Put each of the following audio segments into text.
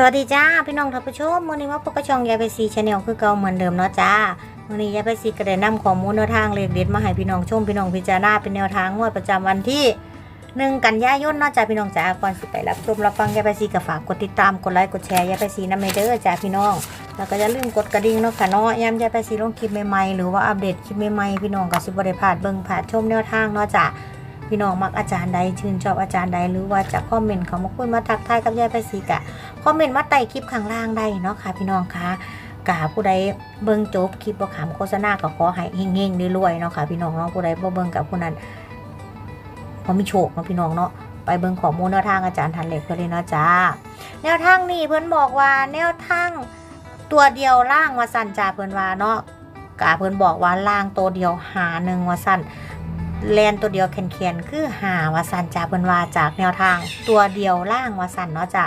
สวัสดีจ้าพี่น้องท่านผู้ชมมื่อนี้ว่าพวกกระชองยายไปซีชาแนลคือเก่าเหมือนเดิมเนาะจ้ามื่อนี้ยายไปซีก็ได้นำข้อมูลแนวทางเลขเด็ดมาให้พี่น้องชมพี่น้องพิจารณาเป็นแนวทางงวดประจำวันที่หนึ่งกันยายนเนาะจ้าพี่น้องจ้าก่อนสิไปรับชมรับฟังยายไปซีก็ฝากกดติดตามกดไลค์กดแชร์ยายไปซีน้ำเมเดอร์จ้าพี่น้องแล้วก็อย่าลืมกดกระดิ่งเนาะค่ะเนาะย้ำยายไปซีลงคลิปใหม่ๆหรือว่าอัปเดตคลิปใหม่ๆพี่น้องก็สิบ่ได้พลาดเบิ่งพลาดชมแนวทางเนาะจ้า พี่น้องมักอาจารย์ใดชื่นชอบอาจารย์ใดหรือว่าจะคอมเมนต์เขามาคุยมาทักทายกับยายไปสีกะคอมเมนต์มาใต้คลิปข้างล่างได้เนาะค่ะ พี่น้องคะกาผู้ใดเบิ่งจบคลิปบ่ขามโฆษณาก็ขอให้เฮงๆรวยๆเนาะค่ะพี่น้องเนาะผู้ใดบ่เบิ่งกับผู้นั้นบ่มีโชคเนาะพี่น้องเนาะไปเบิ่งข้อมูลแนวทางอาจารย์ทันเหล็กเพื่อนเลยเนาะจ้าแนวทางนี้เพิ่อนบอกว่าแนวทางตัวเดียวล่างว่าสั่นจ้าเพิ่อนว่าเนาะกาเพิ่อนบอกว่าล่างตัวเดียวหาหนึ่งว่าสั่น แลนตัวเดียวแคนๆคือหาวาสันจากเพิ่นว่าจากแนวทางตัวเดียวล่างวาสันเนาะจ้ะ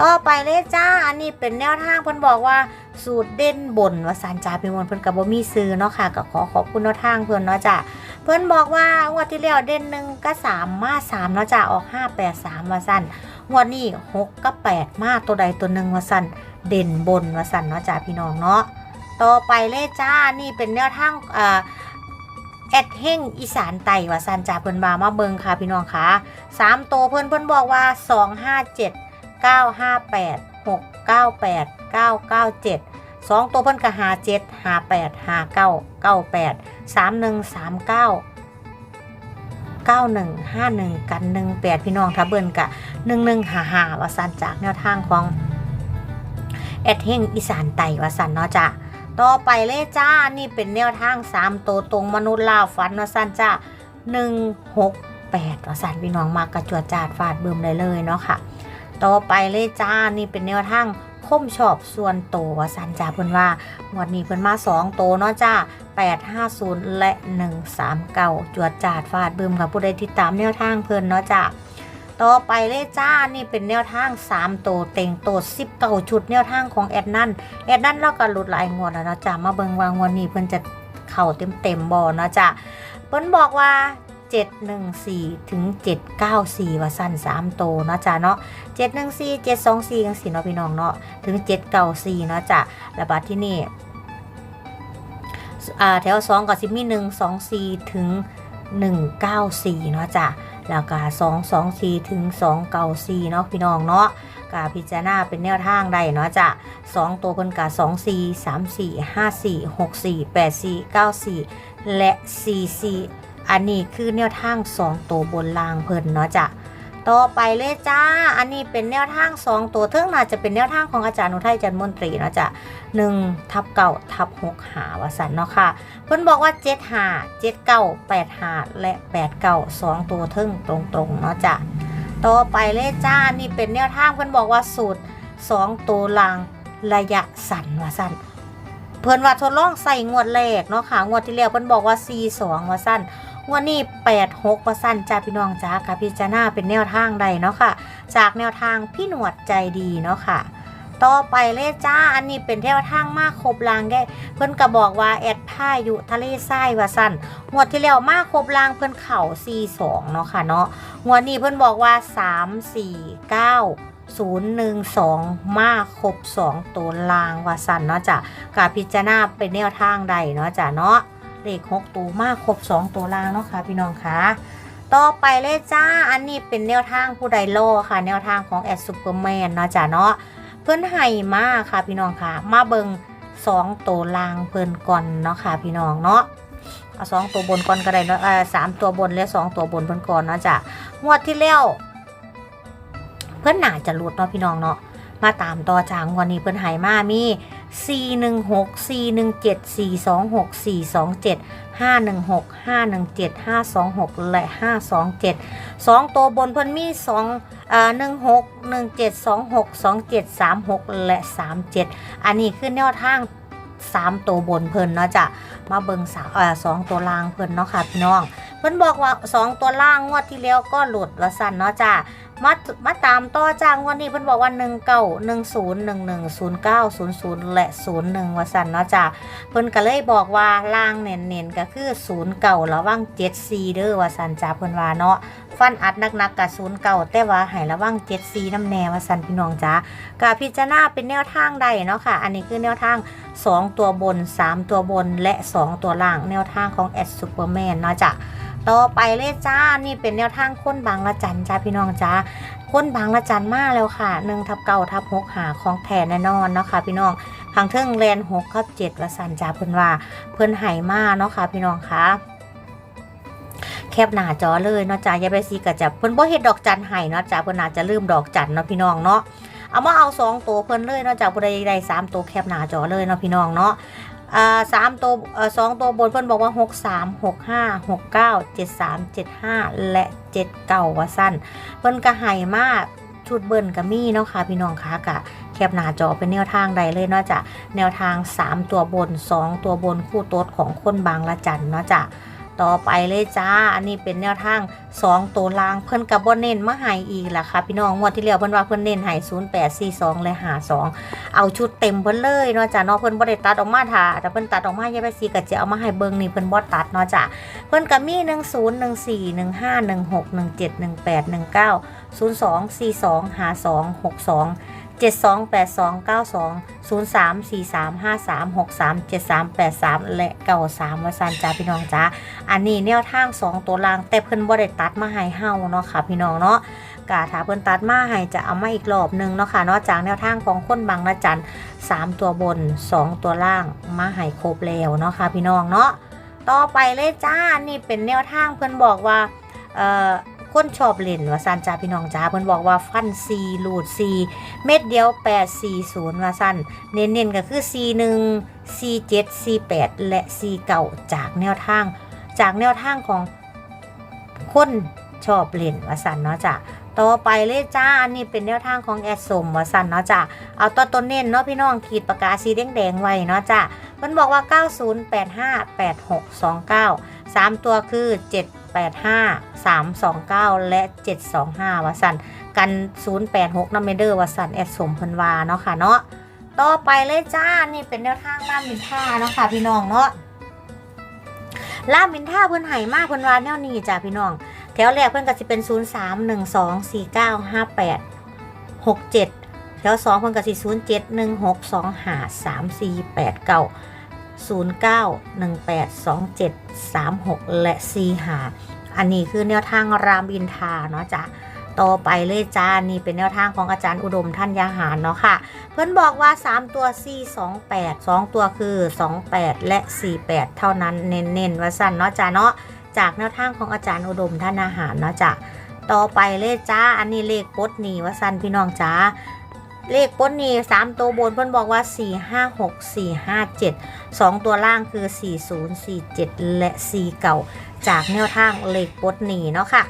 ต่อไปเลยจ้า อันนี้เป็นแนวทางเพิ่นบอกว่าสูตรเด่นบนวาสันจ่าเป็นวนเพิ่นกับบ่มีซื้อเนาะค่ะก็ขอขอบคุณแนวทางเพิ่นเนาะจ้ะเพิ่นบอกว่างวดที่แล้วเด่นหนึ่งก็สามมาสามเนาะจ้ะออกห้าแปดสามวาสันงวดนี้หกก็แปดมาตัวใดตัวหนึ่งวาสันเด่นบนวาสันเนาะจ้ะพี่น้องเนาะต่อไปเลยจ้านี่เป็นแนวทางอ่า แอดเฮงอีสานไต่ว่าสันจ่าเพิ่นมามาเบิงค่ะพี่น้องค่ะสามตัวเพิ่นเพิ่นบอกว่าสองห้าเจ็ดเก้าห้าแปดหกเก้าแปดเก้าเก้าเจ็ดสองตัวเพิ่นก็หาเจ็ดหาแปดหาเก้าเก้าแปดสามหนึ่งสามเก้าเก้าหนึ่งห้าหนึ่งกันหนึ่งแปดพี่น้องถ้าเบิ่นกะหนึ่งหนึ่งหาหาว่าสันจากแนวทางของแอดเฮงอีสานไต่ว่าสันเนาะจ้ะ ต่อไปเลยจ้า นี่เป็นแนวทาง3ตัวตรงมนุษย์ลาวฟันว่าสั้นจ้า1 6 8ว่าสั้นพี่น้องมากระจวดจาดฟาดเบึมเลยเลยเนาะค่ะ ต่อไปเลยจ้า นี่เป็นแนวทางคมชอบส่วนโตว่าสันจ้าเพิ่นว่าวันนี้เพิ่นมา2โตเนาะจ้า850 และ 139 จวดจาดฟาดบึมค่ะผู้ใดติดตามแนวทางเพิ่นเนาะจ้า ต่อไปเลยจ้า นี่เป็นแนวทาง 3 โตวเต็งโต10เก่าชุดแนวทางของแอดนั่น แอดนั่นเราก็หลุดหลายงวดแล้วนะจ้ะมาเบิ่งว่างวดนี้เพิ่นจะเข้าเต็มเต็มๆบ่นะจ้ะเพิ่นบอกว่า 714 ถึง 794 ว่าสั้น3 โตเนาะจ้ะเนาะ714 724จังซี่เนาะพี่น้องเนาะ ถึง 794เนาะจ้ะแล้วบัดที่นี่อ่าแถว 2ก็สิมี124 ถึง 194 เนาะจ้ะ แล้วก็224ถึง294เนาะพี่น้องเนาะกาพิจารณาเป็นแนวทางได้เนาะจ้ะ2ตัวเพิ่นกา24 34 54 64 84 94 และ4-4อันนี้คือแนวทาง2ตัวบนล่างเพิ่นเนาะจ้ะ ต่อไปเลยจ้า อันนี้เป็นแนวทางสองตัวเทิงน่าจะเป็นแนวทางของอาจารย์อุทัยจันมนตรีเนาะจ้ะหนึ่งทับเก่าทับหกหาวสันเนาะค่ะ เพิ่นบอกว่าเจ็ดหาเจ็ดเก้าแปดหาและแปดเก้าสองตัวเทิงตรงๆเนาะจ้ะต่อไปเลยจ้า นี่เป็นแนวทางเพิ่นบอกว่าสูตรสองตัวลางระยะสั้นว่าสั้นเพิ่นว่าทดลองใส่งวดแรกเนาะค่ะ งวดที่แล้วเพิ่นบอกว่า 42ว่าสั้น งวดนี้86ว่าสันจ้าพี่น้องจ้าค่ะพิจารณาเป็นแนวทางใดเนาะค่ะ จากแนวทางพี่หนวดใจดีเนาะค่ะ ต่อไปเลยจ้าอันนี้เป็นแนวทางมากครบลางได้เพิ่อนก็บอกว่าแอดพายุทะเลทรายว่าสั้นงวดที่แล้วมากครบลางเพิ่อนเข่า42เนาะค่ะเนาะงวดนี้เพิ่อนบอกว่า3 4 9 012 มาครบ 2 ตัวลางว่าสันเนาะจ้ะกาพิจารณาเป็นแนวทางใดเนาะจ้ะเนาะ เลข6ตัวมาครบ2ตัวล่างเนาะค่ะพี่น้องคะต่อไปเลยจ้า อันนี้เป็นแนวทางผู้ใดโลค่ะ แนวทางของแอดซูเปอร์แมนเนาะจ้ะเนาะเพิ่นให้มาค่ะพี่น้องค่ะ มาเบิง2ตัวล่างเพิ่นก่อนเนาะค่ะพี่น้องเนาะเอาสองตัวบนก่อนก็ได้เนาะเออสามตัวบนและสองตัวบนเพิ่นก่อนเนาะจ้ะงวดที่แล้วเพื่อนหนาจะหลุดเนาะพี่น้องเนาะ มาตามต่อจางวันนี้เพื่นหายมามี 4 1 6 4 1 7 4 2 6 4 2 7 5 1 6 5 1 7 5 2 6 และ 5 2 7 2 ตัวบนเพื่นมี2อ่า1 6 1 7 2 6 2 7 3 6 และ 3 7 อันนี้คือแนวทาง3 ตัวบนเพิ่นเนาะจ้ะมาเบิ่งสาวเอ่อสองตัวล่างเพิ่นเนาะค่ะพี่น้อง เพิ่นบอกว่าสองตัวล่างงวดที่แล้วก็หลุดว่าสั่นเนาะจ้ามามาตามต่อจ้างวดนี้เพิ่นบอกว่า1 9 1 0 1 1 0 9 0 0 และ 01ว่าสั่นเนาะจ้าเพิ่นก็เลยบอกว่าล่างเน้นๆก็คือ0เก่าระวัง7 4เด้อว่าสั่นจ้าเพิ่นว่าเนาะฟันอัดหนักๆกับ0เก่าแต่ว่าให้ระวัง7 4น้ำแน่ว่าสั่นพี่น้องจ้ากาพิจารณาเป็นแนวทางใดเนาะค่ะ อันนี้คือแนวทาง 2 ตัวบน 3 ตัวบนและ 2 ตัวล่างแนวทางของแอดซูเปอร์แมนเนาะจ้ะ ต่อไปเลยจ้า นี่เป็นแนวทางค้นบางละจันจ้าพี่น้องจ้าค้นบางละจันมาแล้วค่ะหนึ่งทับเก้าทับหกหาของแทนแน่นอนเนาะค่ะพี่น้องทางเทิงแลนหกทับเจ็ดละสันจ้าเพิ่นว่าเพิ่นไห่มาเนาะค่ะพี่น้องคะแคบหน้าจอเลยเนาะจ้าอย่าไปซีกับจับเพิ่นบ่เฮ็ดดอกจันไห่เนาะจ้าเพิ่นอาจจะลืมดอกจันเนาะพี่น้องเนาะเอามาเอาสองตัวเพิ่นเลยเนาะจ้าผู้ใดได้สามตัวแคบหน้าจอเลยเนาะพี่น้องเนาะ อ่าสามตัวเอ่อสองตัวบนเพิ่นบอกว่าหกสามหกห้าหกเก้าเจ็ดสามเจ็ดห้าและเจ็ดเก่าว่าสั้นเพิ่นก็ให้มากชุดเบิ่นก็มีเนาะค่ะพี่น้องคะกะแคบหน้าจอเป็นแนวทางใดเลยเนาะจ้ะแนวทาง 3 ตัวบน 2 ตัวบนคู่โต๊ดของคนบางละจันเนาะจ้ะ ต่อไปเลยจ้า อันนี้เป็นแนวทาง2ตัวล่างเพิ่นกับบนเน้นมาให้อีกล่ะค่ะ พี่น้องงวดที่แล้วเพิ่นว่าเพิ่นเน้นให้0842และ52เอาชุดเต็มเพิ่นเลยเนาะจ้ะเนาะเพิ่นบ่ได้ตัดออกมาถ้าแต่เพิ่นตัดออกมาอย่าไปซีก็จะเอามาให้เบิ่งนี่เพิ่นบ่ตัดเนาะจ้ะเพิ่นก็มี10 14 15 16 17 18 19 02 42 52 62 72 82 92 03 43 53 63 73 83 และ93ว่าซันจ้าพี่น้องจ้าอันนี้แนวทาง 2 ตัวล่าง แต่เพิ่นบ่ได้ตัดมาให้เฮาเนาะค่ะพี่น้องเนาะกาถ้าเพิ่นตัดมาให้จะเอามาอีกรอบหนึงเนาะค่ะนอกจากแนวทางของคนบางละจัน3ตัวบน2ตัวล่างมาให้ครบแล้วเนาะค่ะพี่น้องเนาะต่อไปเลยจ้านี่เป็นแนวทางเพิ่นบอกว่าเอ่อ คนชอบเล่นว่าซันจ้าพี่น้องจ้าเพิ่นบอกว่าฟัน4ลูด4เม็ดเดียว840ว่าสั้นเน้นๆก็คือ C1 C7 C8 และ C9 จากแนวทาง จากแนวทางของคนชอบเล่นว่าสันเนาะจ้ะต่อไปเลยจ้า อันนี้เป็นแนวทางของแอดสมว่าสันเนาะจ้ะเอาตัวต้นเน้นเนาะพี่น้องขีดปากกาสีแดงๆไว้เนาะจ้ะมันบอกว่า 90858629 3 ตัวคือ 85329 และ 725ว่าสันกัน 086นัมเมเดอร์ว่าสันแอดสมพิ่นวาเนาะค่ะเนาะต่อไปเลยจ้า นี่เป็นแนวทางล่ามินท่าเนาะค่ะพี่น้องเนาะล่ามินท่าเพิ่นไห่มากเพิ่นวาแนวนี้จ้ะพี่น้อง แถวแรกเพิ่อนก็สิเป็น0 3 1 2 4 9 5 8 6 7แถว2เพิ่อนก็สิ0 7 1 6 2 5 3 4 8 9 0 9 1 8 2 7 3 6และ4 5อันนี้คือแนวทางรามอินทาเนาะจ้ะต่อไปเลยจ้า นี่เป็นแนวทางของอาจารย์อุดมท่านยาหารเนาะค่ะ เพิ่นบอกว่า 3 ตัว 4 2 8 2 ตัวคือ 28 และ 48 เท่านั้นเน้นๆว่าสั่นเนาะจ้าเนาะจากแนวทางของอาจารย์อุดมท่านอาหารเนาะจ้ะต่อไปเลยจ้า อันนี้เลขปดนี่ว่าสั้นพี่น้องจ้าเลขปดนีสามตัวบนเพิ่นบอกว่า 4 5 6 4 5 7 2 ตัวล่างคือ 40 47 และ 4 เก่า จากแนวทางเลขปดหนีเนาะค่ะ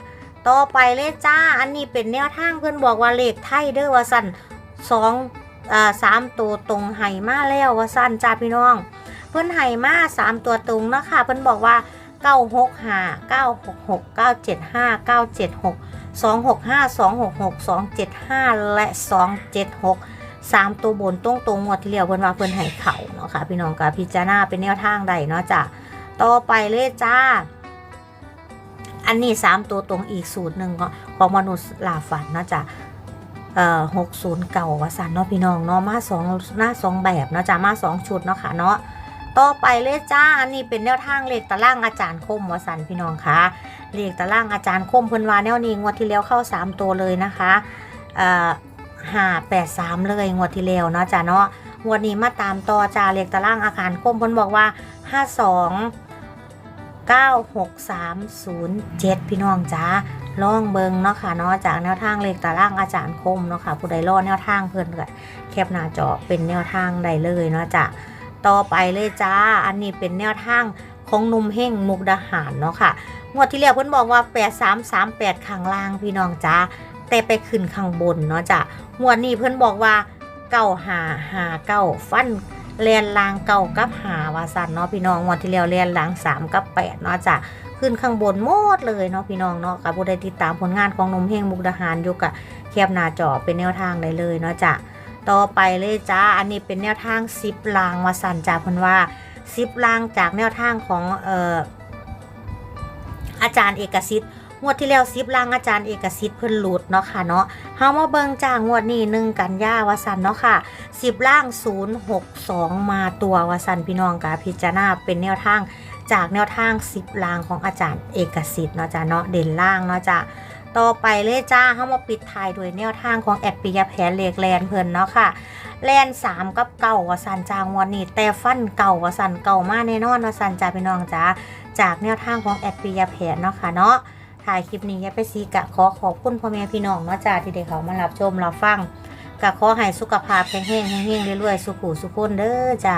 ต่อไปเลยจ้า อันนี้เป็นแนวทางเพื่อนบอกว่าเลขไทยเด้อว่าสั้นสองอ่าสามตัวตรงไห่มาแล้วว่าสั้นจ้าพี่น้อง เพื่อนไห่มาสามตัวตรงเนาะค่ะ เพื่อนบอกว่า 9 6 5 9 6 6 9 7 5 9 7 6 2 6 5 2 6 6 2 7 5 และ 2 7 6 3ตัวบนตรงตรงงวดที่เรียวเพื่อนว่าเพื่อนไห่เข่าเนาะค่ะพี่น้องกับพิจารณาเป็นแนวทางใดเนาะจ้ะต่อไปเลยจ้า อันนี้3ตัวตรงอีกสูตรหนึ่งของมนุษย์ลาฝันเนาะจ้ะเอ่อหกศูนย์เก่าวสันเนาะพี่น้องเนาะมาสองหน้าสองแบบเนาะจ้ะมาสองชุดเนาะค่ะเนาะต่อไปเลยจ้า อันนี้เป็นแนวทางเลขตารางอาจารย์คมวสันพี่น้องคะเลขตารางอาจารย์คมเพิ่นว่าแนวนี้งวดที่แล้วเข้า 3 ตัวเลยนะคะเอ่อ ห้าแปดสามเลยงวดที่แล้วเนาะจ้ะเนาะงวดนี้มาตามต่อจ้าเลขตารางอาคารคมเพิ่นบอกว่าห้าสอง96307พี่น้องจ้าล่องเบิงเนาะค่ะเนาะจากแนวทางเลขตารางอาจารย์คมเนาะค่ะผู้ใดรอแนวทางเพิ่นก็แคปหน้าจอเป็นแนวทางใดเลยเนาะจ้ะต่อไปเลยจ้า อันนี้เป็นแนวทางของหนุ่มเฮงมุกดาหารเนาะค่ะงวดที่แล้วเพิ่นบอกว่า 8338ข้างล่างพี่น้องจ้า แต่ไปขึ้นข้างบนเนาะจ้ะงวดนี้เพิ่อนบอกว่า9 5 5 9ฟันเรียนลางเก่ากับหาวาสันเนาะพี่น้องวันที่แล้วเรียนลางสามกับแปดเนาะจ้ะขึ้นข้างบนหมดเลยเนาะพี่น้องเนาะกับผู้ใดติดตามผลงานของนมเฮงมุกดาหารอยู่กับแคบหน้าจอเป็นแนวทางได้เลยเนาะจ้ะต่อไปเลยจ้าอันนี้เป็นแนวทางซิปลางวาสันจ้าเพิ่อนว่าซิปลางจากแนวทางของเอ่ออาจารย์เอกสิทธิ์ งวดที่แล้วซิปลางอาจารย์เอกสิทธิ์เพิ่นหลุดเนาะค่ะเนาะเฮามาเบิ่งจ้างวดนี้หนึ่งกันยาวาสันเนาะค่ะสิบล่าง 062 มาตัววสันพี่น้องกาพิจารณาเป็นแนวทางจากแนวทาง10ล่างของอาจารย์เอกสิทธิ์เนาะจ้ะเนาะเด่นล่างเนาะจ้ะต่อไปเลยจ้าเข้ามาปิดท้ายโดวยแนวทางของแอดปิยแผนเลกแลนเพิ่นเนาะค่ะ แลน3กับเก่าวสันจางวันนี้ แต่ฟันเก่าวสันเก่ามากแน่นอนวสันจ้าพี่น้องจ้าจากแนวทางของแอดปิยแผนเนาะค่ะเนาะ ถ่ายคลิปนี้ยายไปซีกะขอขอบคุณพ่อแม่พี่น้องเนาะจ้าที่ได้เขามารับชมรับฟังก็ขอให้สุขภาพแข็งแรงแห้งๆเรื่อยๆสุขุสุขคนเด้อจ้ะ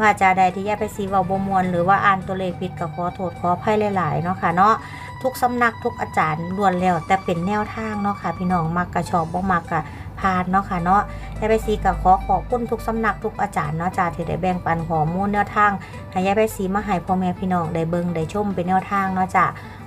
ว่าจะใดที่แย่ไปซีเวาบมวลหรือว่าอ่านตัวเลขผิดก็ขอโทษขออภัยหลายๆเนาะค่ะเนาะทุกสำนักทุกอาจารย์ล้วนแล้วแต่เป็นแนวทางเนาะค่ะ พี่น้องมักกะชอบบ่มักกะพานเนาะค่ะเนาะแย่ไปซีก็ขอขอบคุณทุกสำนักทุกอาจารย์เนาะจ้ะที่ได้แบ่งปันข้อมูลแนวทางให้แย่ไปซีมาให้พ่อแม่พี่น้องได้เบิ่งได้ชมเป็นแนวทางเนาะจ้ะ